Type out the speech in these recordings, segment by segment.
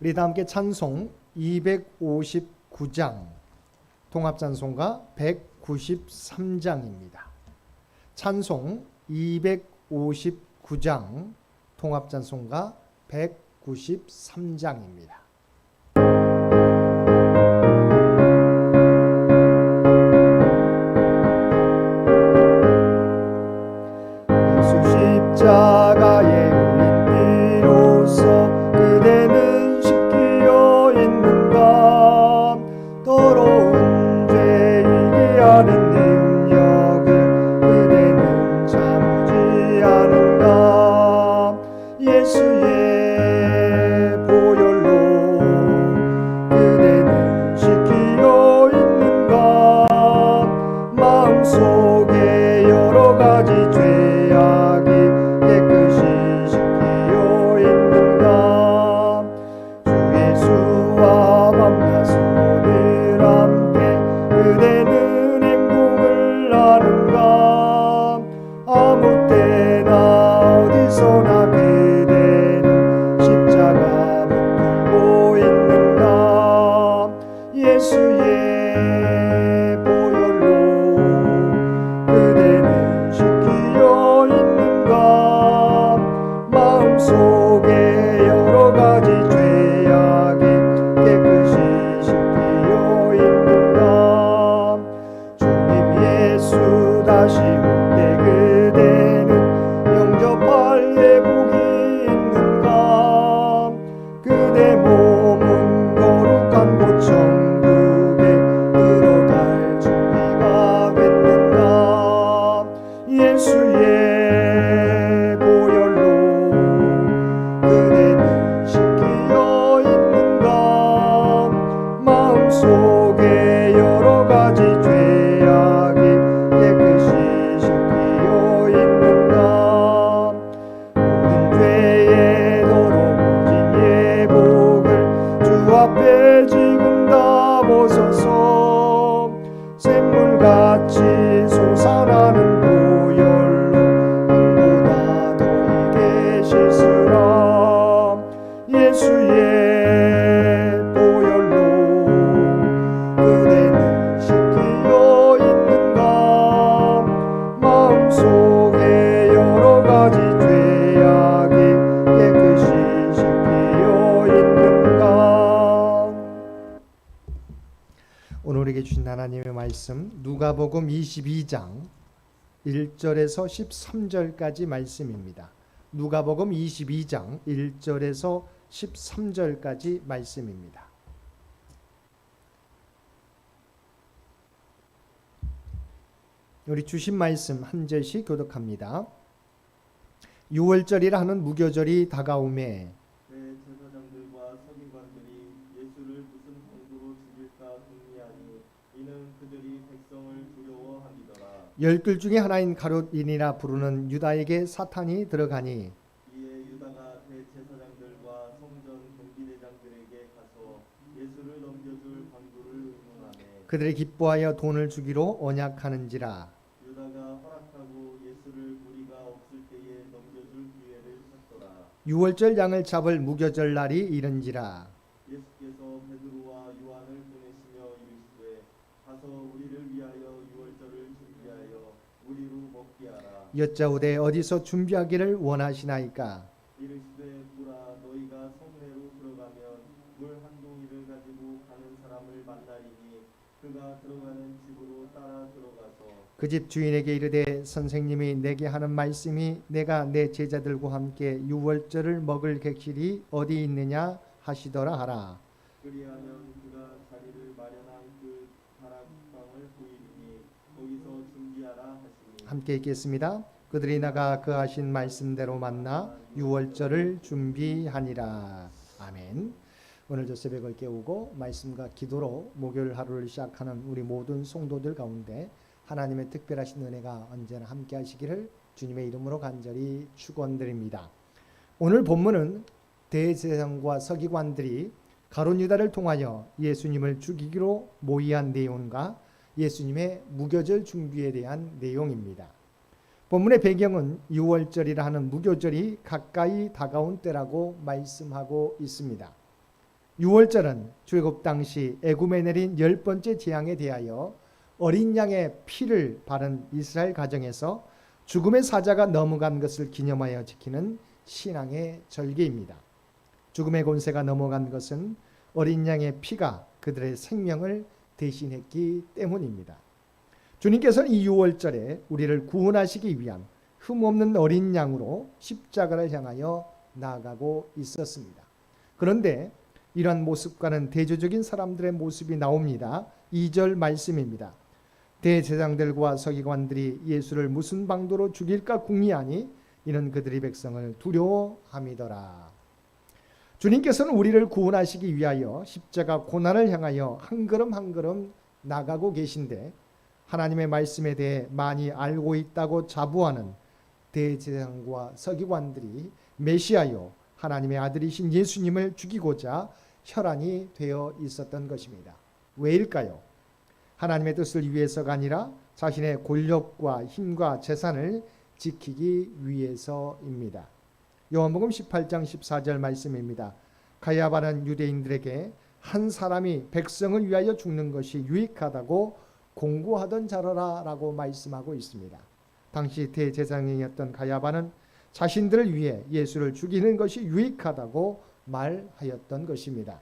우리 다 함께 찬송 259장 통합 찬송가 193장입니다. 찬송 259장 통합 찬송가 193장입니다. 하나님의 말씀 누가복음 22장 1절에서 13절까지 말씀입니다. 누가복음 22장 1절에서 13절까지 말씀입니다. 우리 주신 말씀 한 절씩 교독합니다. 6월절이라 하는 무교절이 다가오매. 열둘 중에 하나인 가롯인이라 부르는 유다에게 사탄이 들어가니 이에 유다가 대제사장들과 성전 경비대장들에게 가서 예수를 넘겨줄 방도를 의논하매 그들이 기뻐하여 돈을 주기로 언약하는지라 유다가 허락하고 예수를 무리가 없을 때에 넘겨줄 기회를 찾더라. 유월절 양을 잡을 무교절 날이 이른지라 예수께서 베드로와 요한을 보내시며 이르시되 가서 우리를 위하여 유월절을 준비하여 우리로 먹게 하라. 여짜오되 어디서 준비하기를 원하시나이까 이르시되 보라 너희가 성내로 들어가는 물 한 동이를 가지고 가는 사람을 만나리니 그가 들어가는 집으로 따라 들어가서 그 집 주인에게 이르되 선생님이 내게 하는 말씀이 내가 내 제자들과 함께 유월절을 먹을 객실이 어디 있느냐 하시더라 하라. 그리하면 그가 자리를 마련한 그 다락방을 보이리니 거기서 준비하라 하시니 함께 읽겠습니다. 그들이 나가 그 하신 말씀대로 만나 유월절을 준비하니라. 아멘. 오늘도 새벽을 깨우고 말씀과 기도로 목요일 하루를 시작하는 우리 모든 성도들 가운데 하나님의 특별하신 은혜가 언제나 함께 하시기를 주님의 이름으로 간절히 축원드립니다. 오늘 본문은 대제사장과 서기관들이 가론 유다를 통하여 예수님을 죽이기로 모의한 내용과 예수님의 무교절 준비에 대한 내용입니다. 본문의 배경은 유월절이라 하는 무교절이 가까이 다가온 때라고 말씀하고 있습니다. 유월절은 출애굽 당시 애굽에 내린 열 번째 재앙에 대하여 어린 양의 피를 바른 이스라엘 가정에서 죽음의 사자가 넘어간 것을 기념하여 지키는 신앙의 절기입니다. 죽음의 권세가 넘어간 것은 어린 양의 피가 그들의 생명을 대신했기 때문입니다. 주님께서는 이 유월절에 우리를 구원하시기 위한 흠없는 어린 양으로 십자가를 향하여 나아가고 있었습니다. 그런데 이러한 모습과는 대조적인 사람들의 모습이 나옵니다. 2절 말씀입니다. 대제장들과 서기관들이 예수를 무슨 방도로 죽일까 궁리하니 이는 그들이 백성을 두려워함이더라. 주님께서는 우리를 구원하시기 위하여 십자가 고난을 향하여 한 걸음 한 걸음 나가고 계신데 하나님의 말씀에 대해 많이 알고 있다고 자부하는 대제사장과 서기관들이 메시아요 하나님의 아들이신 예수님을 죽이고자 혈안이 되어 있었던 것입니다. 왜일까요? 하나님의 뜻을 위해서가 아니라 자신의 권력과 힘과 재산을 지키기 위해서입니다. 요한복음 18장 14절 말씀입니다. 가야바는 유대인들에게 한 사람이 백성을 위하여 죽는 것이 유익하다고 공고하던 자라라고 말씀하고 있습니다. 당시 대제사장이었던 가야바는 자신들을 위해 예수를 죽이는 것이 유익하다고 말하였던 것입니다.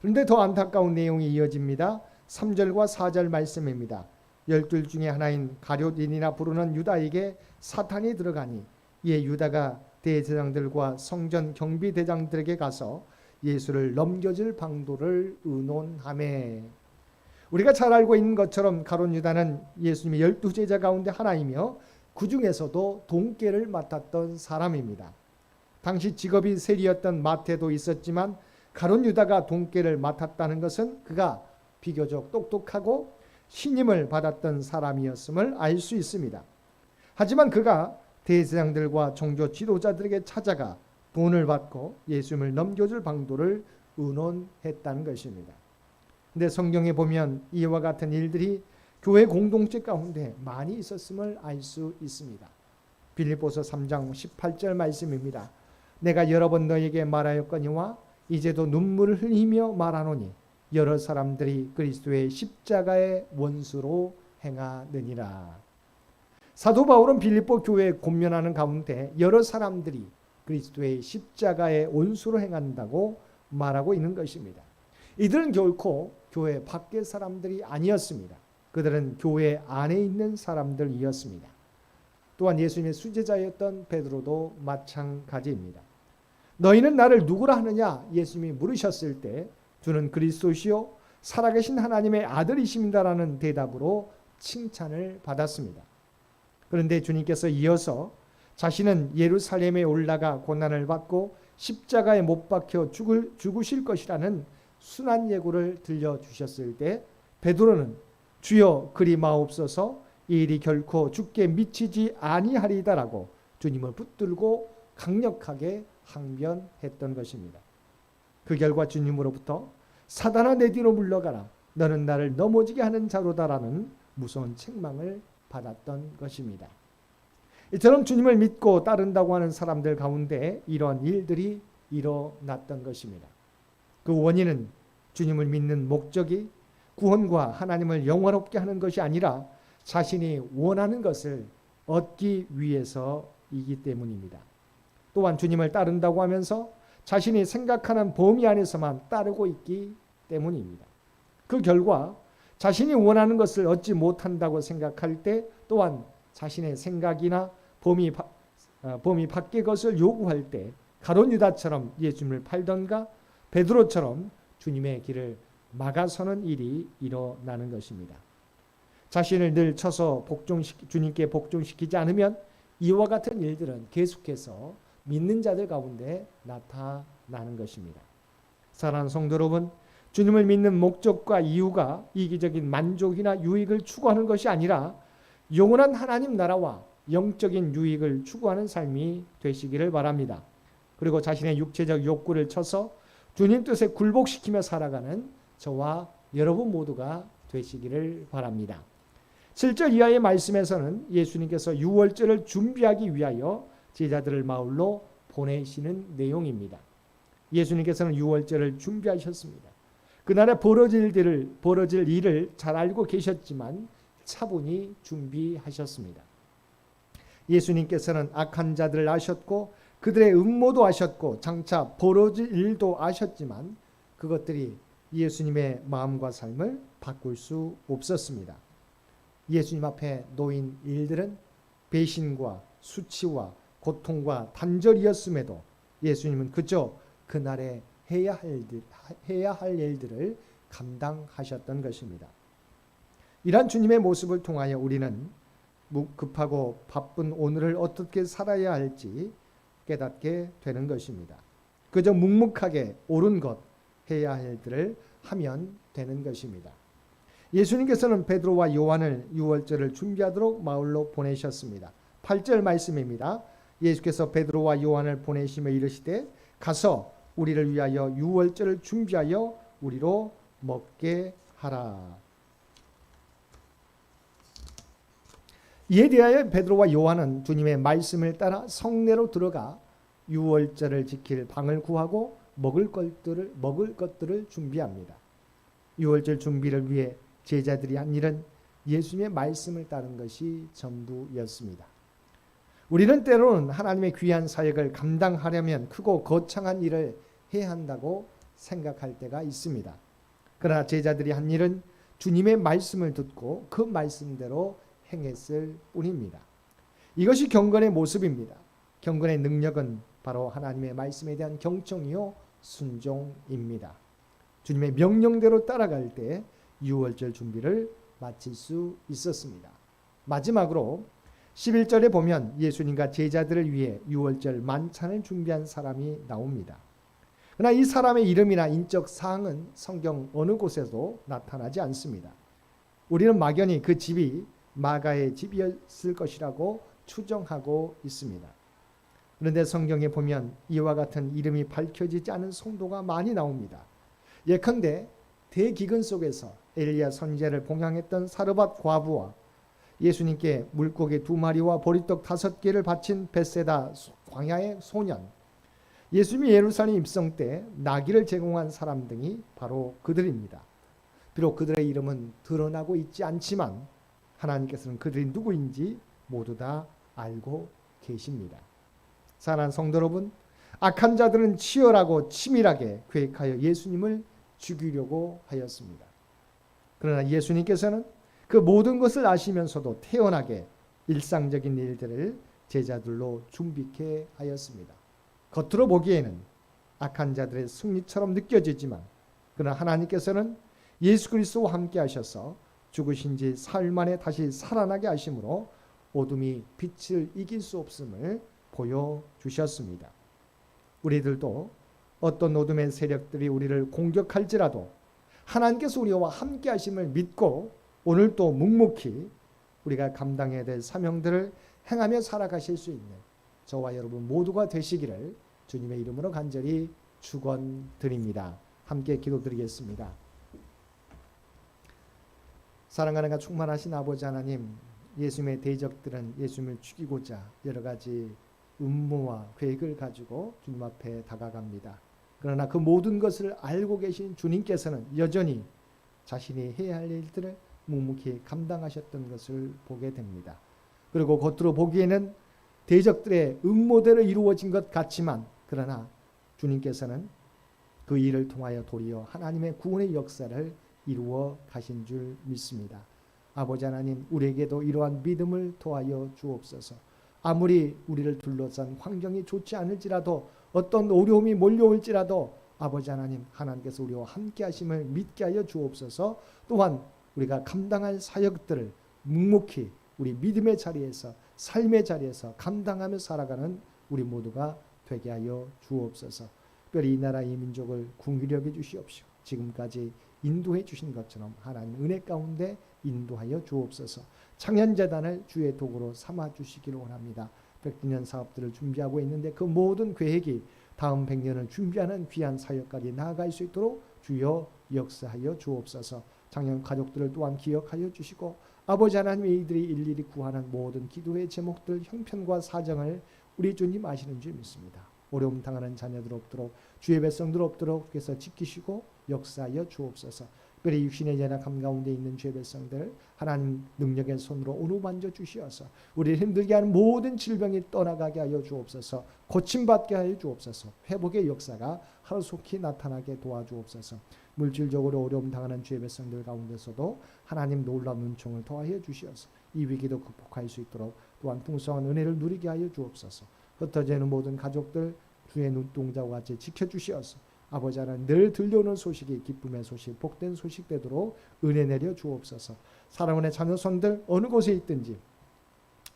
그런데 더 안타까운 내용이 이어집니다. 3절과 4절 말씀입니다. 열둘 중에 하나인 가룟인이나 부르는 유다에게 사탄이 들어가니 이에 유다가 대제장들과 성전 경비대장들에게 가서 예수를 넘겨줄 방도를 의논하매 우리가 잘 알고 있는 것처럼 가론 유다는 예수님의 열두 제자 가운데 하나이며 그 중에서도 동계를 맡았던 사람입니다. 당시 직업이 세리였던 마태도 있었지만 가론 유다가 동계를 맡았다는 것은 그가 비교적 똑똑하고 신임을 받았던 사람이었음을 알 수 있습니다. 하지만 그가 대제장들과 종교 지도자들에게 찾아가 돈을 받고 예수님을 넘겨줄 방도를 의논했다는 것입니다. 근데 성경에 보면 이와 같은 일들이 교회 공동체 가운데 많이 있었음을 알 수 있습니다. 빌립보서 3장 18절 말씀입니다. 내가 여러 번 너에게 말하였거니와 이제도 눈물을 흘리며 말하노니 여러 사람들이 그리스도의 십자가의 원수로 행하느니라. 사도 바울은 빌립보 교회에 권면하는 가운데 여러 사람들이 그리스도의 십자가의 원수로 행한다고 말하고 있는 것입니다. 이들은 결코 교회 밖의 사람들이 아니었습니다. 그들은 교회 안에 있는 사람들이었습니다. 또한 예수님의 수제자였던 베드로도 마찬가지입니다. 너희는 나를 누구라 하느냐? 예수님이 물으셨을 때 주는 그리스도시요 살아계신 하나님의 아들이십니다라는 대답으로 칭찬을 받았습니다. 그런데 주님께서 이어서 자신은 예루살렘에 올라가 고난을 받고 십자가에 못 박혀 죽을 죽으실 것이라는 순한 예고를 들려 주셨을 때 베드로는 주여 그리 마옵소서 이 일이 결코 죽게 미치지 아니하리다라고 주님을 붙들고 강력하게 항변했던 것입니다. 그 결과 주님으로부터 사단아 내 뒤로 물러가라 너는 나를 넘어지게 하는 자로다라는 무서운 책망을 받았던 것입니다. 이처럼 주님을 믿고 따른다고 하는 사람들 가운데 이런 일들이 일어났던 것입니다. 그 원인은 주님을 믿는 목적이 구원과 하나님을 영원롭게 하는 것이 아니라 자신이 원하는 것을 얻기 위해서이기 때문입니다. 또한 주님을 따른다고 하면서 자신이 생각하는 범위 안에서만 따르고 있기 때문입니다. 그 결과 자신이 원하는 것을 얻지 못한다고 생각할 때 또한 자신의 생각이나 범위, 바- 어, 범위 밖의 것을 요구할 때 가론 유다처럼 예수님을 팔던가 베드로처럼 주님의 길을 막아서는 일이 일어나는 것입니다. 자신을 늘 쳐서 복종시키, 주님께 복종시키지 않으면 이와 같은 일들은 계속해서 믿는 자들 가운데 나타나는 것입니다. 사랑하는 성도 여러분, 주님을 믿는 목적과 이유가 이기적인 만족이나 유익을 추구하는 것이 아니라 영원한 하나님 나라와 영적인 유익을 추구하는 삶이 되시기를 바랍니다. 그리고 자신의 육체적 욕구를 쳐서 주님 뜻에 굴복시키며 살아가는 저와 여러분 모두가 되시기를 바랍니다. 7절 이하의 말씀에서는 예수님께서 유월절을 준비하기 위하여 제자들을 마을로 보내시는 내용입니다. 예수님께서는 유월절을 준비하셨습니다. 그날에 벌어질 일들을 벌어질 일을 잘 알고 계셨지만 차분히 준비하셨습니다. 예수님께서는 악한 자들을 아셨고 그들의 음모도 아셨고 장차 벌어질 일도 아셨지만 그것들이 예수님의 마음과 삶을 바꿀 수 없었습니다. 예수님 앞에 놓인 일들은 배신과 수치와 고통과 단절이었음에도 예수님은 그저 그날에 해야 할 일들, 해야 할 일들을 감당하셨던 것입니다. 이러한 주님의 모습을 통하여 우리는 급하고 바쁜 오늘을 어떻게 살아야 할지 깨닫게 되는 것입니다. 그저 묵묵하게 옳은 것 해야 할 일들을 하면 되는 것입니다. 예수님께서는 베드로와 요한을 유월절을 준비하도록 마을로 보내셨습니다. 8절 말씀입니다. 예수께서 베드로와 요한을 보내시며 이르시되 가서 우리를 위하여 유월절을 준비하여 우리로 먹게 하라. 이에 대하여 베드로와 요한은 주님의 말씀을 따라 성내로 들어가 유월절을 지킬 방을 구하고 먹을 것들을 먹을 것들을 준비합니다. 유월절 준비를 위해 제자들이 한 일은 예수님의 말씀을 따른 것이 전부였습니다. 우리는 때로는 하나님의 귀한 사역을 감당하려면 크고 거창한 일을 해야 한다고 생각할 때가 있습니다. 그러나 제자들이 한 일은 주님의 말씀을 듣고 그 말씀대로 행했을 뿐입니다. 이것이 경건의 모습입니다. 경건의 능력은 바로 하나님의 말씀에 대한 경청이요 순종입니다. 주님의 명령대로 따라갈 때 유월절 준비를 마칠 수 있었습니다. 마지막으로 11절에 보면 예수님과 제자들을 위해 유월절 만찬을 준비한 사람이 나옵니다. 그러나 이 사람의 이름이나 인적 사항은 성경 어느 곳에도 나타나지 않습니다. 우리는 막연히 그 집이 마가의 집이었을 것이라고 추정하고 있습니다. 그런데 성경에 보면 이와 같은 이름이 밝혀지지 않은 성도가 많이 나옵니다. 예컨대 대기근 속에서 엘리야 선지자를 봉양했던 사르밧 과부와 예수님께 물고기 두 마리와 보리떡 다섯 개를 바친 베세다 광야의 소년, 예수님이 예루살렘 입성 때 나귀를 제공한 사람 등이 바로 그들입니다. 비록 그들의 이름은 드러나고 있지 않지만 하나님께서는 그들이 누구인지 모두 다 알고 계십니다. 사랑하는 성도 여러분, 악한 자들은 치열하고 치밀하게 계획하여 예수님을 죽이려고 하였습니다. 그러나 예수님께서는 그 모든 것을 아시면서도 태연하게 일상적인 일들을 제자들로 준비케 하였습니다. 겉으로 보기에는 악한 자들의 승리처럼 느껴지지만 그러나 하나님께서는 예수 그리스도와 함께 하셔서 죽으신 지 사흘 만에 다시 살아나게 하심으로 어둠이 빛을 이길 수 없음을 보여 주셨습니다. 우리들도 어떤 어둠의 세력들이 우리를 공격할지라도 하나님께서 우리와 함께 하심을 믿고 오늘도 묵묵히 우리가 감당해야 될 사명들을 행하며 살아가실 수 있는 저와 여러분 모두가 되시기를 주님의 이름으로 간절히 축원드립니다. 함께 기도드리겠습니다. 사랑하는 가 충만하신 아버지 하나님, 예수님의 대적들은 예수님을 죽이고자 여러 가지 음모와 계획을 가지고 주님 앞에 다가갑니다. 그러나 그 모든 것을 알고 계신 주님께서는 여전히 자신이 해야 할 일들을 묵묵히 감당하셨던 것을 보게 됩니다. 그리고 겉으로 보기에는 대적들의 음모대로 이루어진 것 같지만 그러나 주님께서는 그 일을 통하여 도리어 하나님의 구원의 역사를 이루어 가신 줄 믿습니다. 아버지 하나님 우리에게도 이러한 믿음을 토하여 주옵소서. 아무리 우리를 둘러싼 환경이 좋지 않을지라도 어떤 어려움이 몰려올지라도 아버지 하나님 하나님께서 우리와 함께 하심을 믿게 하여 주옵소서. 또한 우리가 감당할 사역들을 묵묵히 우리 믿음의 자리에서 삶의 자리에서 감당하며 살아가는 우리 모두가 되게 하여 주옵소서. 특별히 이 나라 이 민족을 여겨 주시옵시고 지금까지 인도해 주신 것처럼 하나님 은혜 가운데 인도하여 주옵소서. 창현재단을 주의 도구로 삼아 주시기를 원합니다. 백년 사업들을 준비하고 있는데 그 모든 계획이 다음 100년을 준비하는 귀한 사역까지 나아갈 수 있도록 주여 역사하여 주옵소서. 작년 가족들을 또한 기억하여 주시고 아버지 하나님 이들이 일일이 구하는 모든 기도의 제목들 형편과 사정을 우리 주님 아시는 줄 믿습니다. 어려움 당하는 자녀들 없도록 주의 백성들 없도록 주께서 지키시고 역사하여 주옵소서. 특별히 육신의 연약함 가운데 있는 주의 백성들 하나님 능력의 손으로 어루만져 주시어서 우리를 힘들게 하는 모든 질병이 떠나가게 하여 주옵소서. 고침받게 하여 주옵소서. 회복의 역사가 하루속히 나타나게 도와주옵소서. 물질적으로 어려움 당하는 주의 백성들 가운데서도 하나님 놀라운 은총을 더하여 주시어서 이 위기도 극복할 수 있도록 또한 풍성한 은혜를 누리게 하여 주옵소서. 흩어지는 모든 가족들 주의 눈동자와 같이 지켜주시어서 아버지 하나님 늘 들려오는 소식이 기쁨의 소식, 복된 소식 되도록 은혜 내려 주옵소서. 사랑하는 자녀손들 어느 곳에 있든지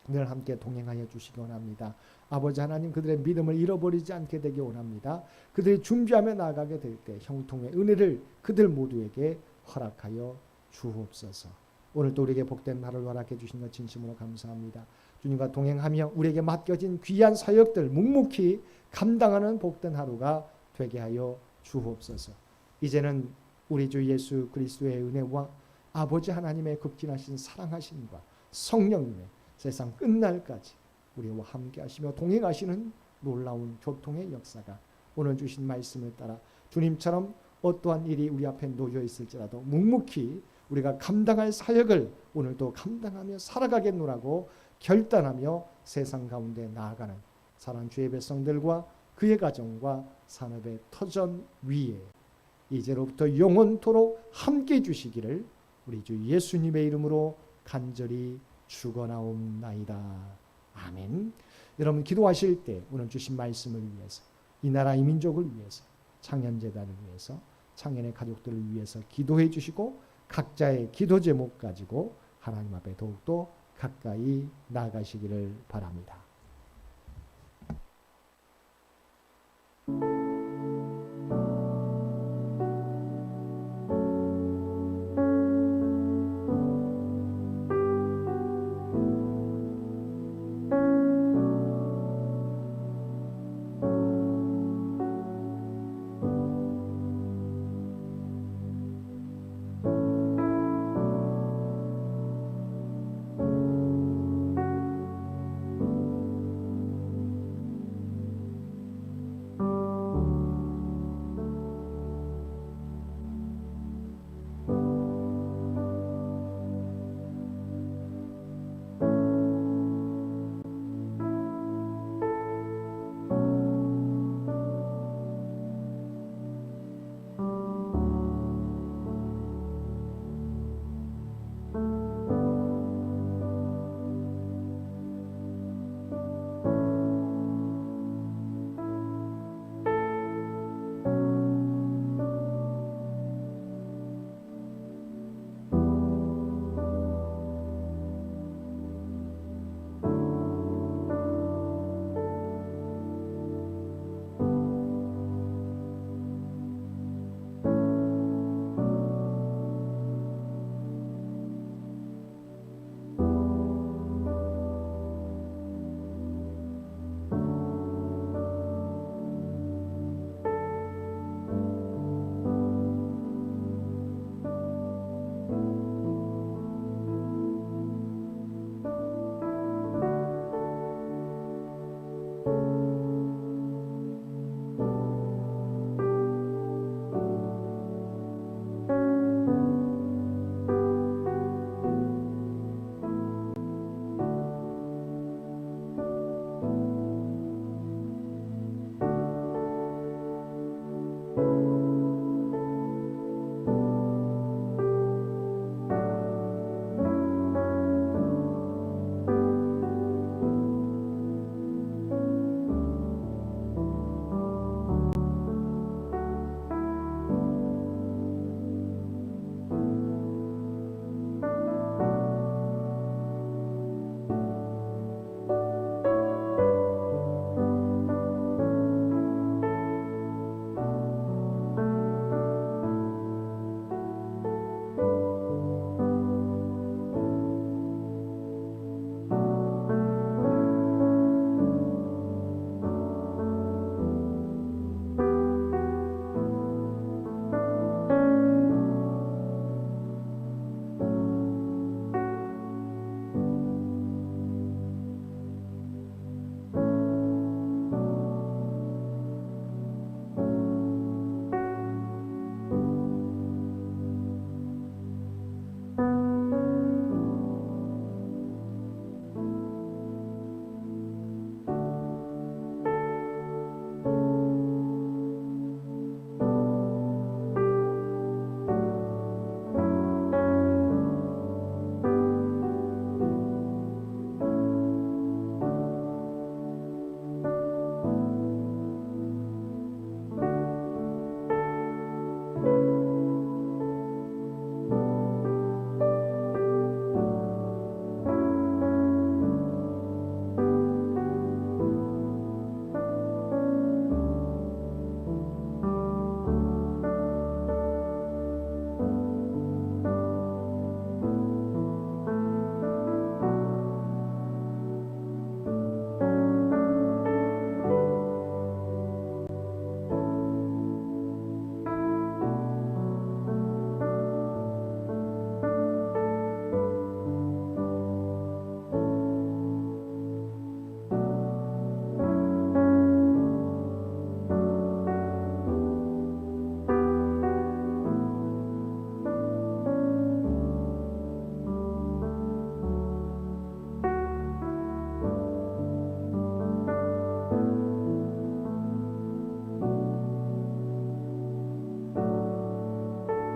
늘 함께 동행하여 주시기 원합니다. 아버지 하나님 그들의 믿음을 잃어버리지 않게 되기 원합니다. 그들이 준비하며 나아가게 될 때 형통의 은혜를 그들 모두에게 허락하여 주옵소서. 오늘도 우리에게 복된 날을 허락해 주신 것 진심으로 감사합니다. 주님과 동행하며 우리에게 맡겨진 귀한 사역들 묵묵히 감당하는 복된 하루가 되게 하여 주옵소서. 이제는 우리 주 예수 그리스도의 은혜와 아버지 하나님의 극진하신 사랑하심과 성령님의 세상 끝날까지 우리와 함께 하시며 동행하시는 놀라운 교통의 역사가 오늘 주신 말씀을 따라 주님처럼 어떠한 일이 우리 앞에 놓여 있을지라도 묵묵히 우리가 감당할 사역을 오늘도 감당하며 살아가겠노라고 결단하며 세상 가운데 나아가는 사랑 주의 백성들과 그의 가정과 산업의 터전 위에 이제로부터 영원토록 함께 주시기를 우리 주 예수님의 이름으로 간절히 축원하옵나이다. 아멘. 여러분 기도하실 때 오늘 주신 말씀을 위해서 이 나라 이 민족을 위해서 창현 재단을 위해서 창현의 가족들을 위해서 기도해 주시고 각자의 기도 제목 가지고 하나님 앞에 더욱더 가까이 나아가시기를 바랍니다.